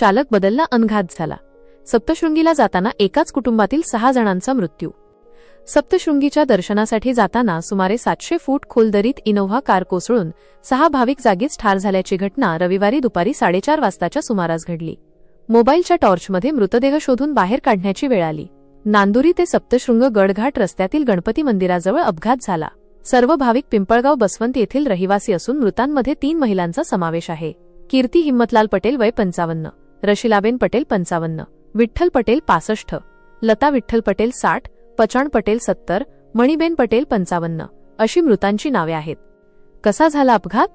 चालक बदलला अनघात झाला. सप्तशृंगीला जाताना एकाच कुटुंबातील सहा जणांचा मृत्यू. सप्तशृंगीच्या दर्शनासाठी जाताना सुमारे सातशे फूट खोल दरीत इनोव्हा कार कोसळून सहा भाविक जागीच ठार झाल्याची घटना रविवारी दुपारी साडेचार वाजताच्या सुमारास घडली. मोबाईलच्या टॉर्चमध्ये मृतदेह शोधून बाहेर काढण्याची वेळ आली. नांदुरी ते सप्तशृंग गडघाट रस्त्यातील गणपती मंदिराजवळ अपघात झाला. सर्व भाविक पिंपळगाव बसवंत येथील रहिवासी असून मृतांमध्ये तीन महिलांचा समावेश आहे. कीर्ती हिम्मतलाल पटेल वय पंचावन्न. रशिलाबेन पटेल पंचावन्न विठ्ठल पटेल पासष्ट लता विठ्ठल पटेल साठ पचाण पटेल सत्तर मणिबेन पटेल पंचावन्न अशी मृतांची नावे आहेत. कसा झाला अपघात?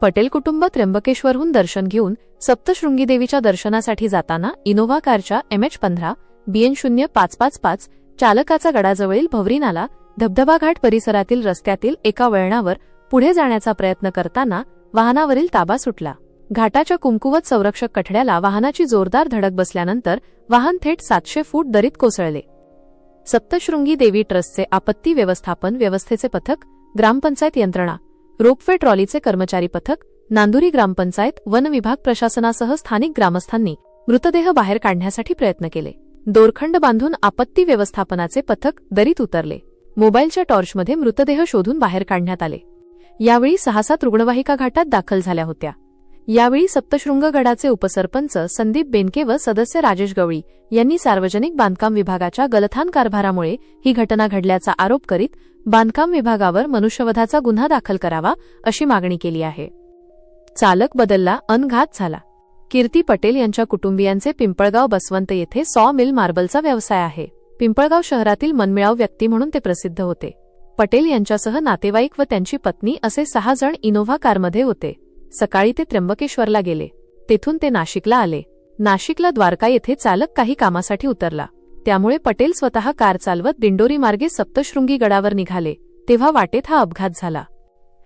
पटेल कुटुंब त्र्यंबकेश्वरहून दर्शन घेऊन सप्तशृंगी देवीच्या दर्शनासाठी जाताना इनोव्हा कारच्या एम एच पंधरा बीएन शून्य पाच पाच पाच चालकाचा गडाजवळील भवरीनाला धबधबा घाट परिसरातील रस्त्यातील एका वळणावर पुढे जाण्याचा प्रयत्न करताना वाहनावरील ताबा सुटला. घाटाच्या कुंकुवत संरक्षक कठड्याला वाहनाची जोरदार धडक बसल्यानंतर वाहन थेट सातशे फूट दरीत कोसळले. सप्तशृंगी देवी ट्रस्टचे आपत्ती व्यवस्थापन व्यवस्थेचे पथक ग्रामपंचायत यंत्रणा रोपवे ट्रॉलीचे कर्मचारी पथक नांदुरी ग्रामपंचायत वन विभाग प्रशासनासह स्थानिक ग्रामस्थांनी मृतदेह बाहेर काढण्यासाठी प्रयत्न केले. दोरखंड बांधून आपत्ती व्यवस्थापनाचे पथक दरीत उतरले. मोबाईलच्या टॉर्चमध्ये मृतदेह शोधून बाहेर काढण्यात आले. यावेळी सहा सात रुग्णवाहिका घाटात दाखल झाल्या होत्या. यावेळी सप्तशृंगगडाचे उपसरपंच संदीप बेनके व सदस्य राजेश गवळी यांनी सार्वजनिक बांधकाम विभागाच्या गलथान कारभारामुळे ही घटना घडल्याचा आरोप करीत बांधकाम विभागावर मनुष्यवधाचा गुन्हा दाखल करावा अशी मागणी केली आहे. चालक बदलला अनघात झाला. कीर्ती पटेल यांच्या कुटुंबियांचे पिंपळगाव बसवंत येथे सॉ मिल मार्बलचा व्यवसाय आहे. पिंपळगाव शहरातील मनमिळाव व्यक्ती म्हणून ते प्रसिद्ध होते. पटेल यांच्यासह नातेवाईक व त्यांची पत्नी असे सहा जण इनोव्हा कारमध्ये होते. सकाळी ते त्र्यंबकेश्वरला गेले. तेथून ते नाशिकला आले. नाशिकला द्वारका येथे चालक काही कामासाठी उतरला. त्यामुळे पटेल स्वतः कार चालवत दिंडोरी मार्गे सप्तशृंगी गडावर निघाले. तेव्हा वाटेत हा अपघात झाला.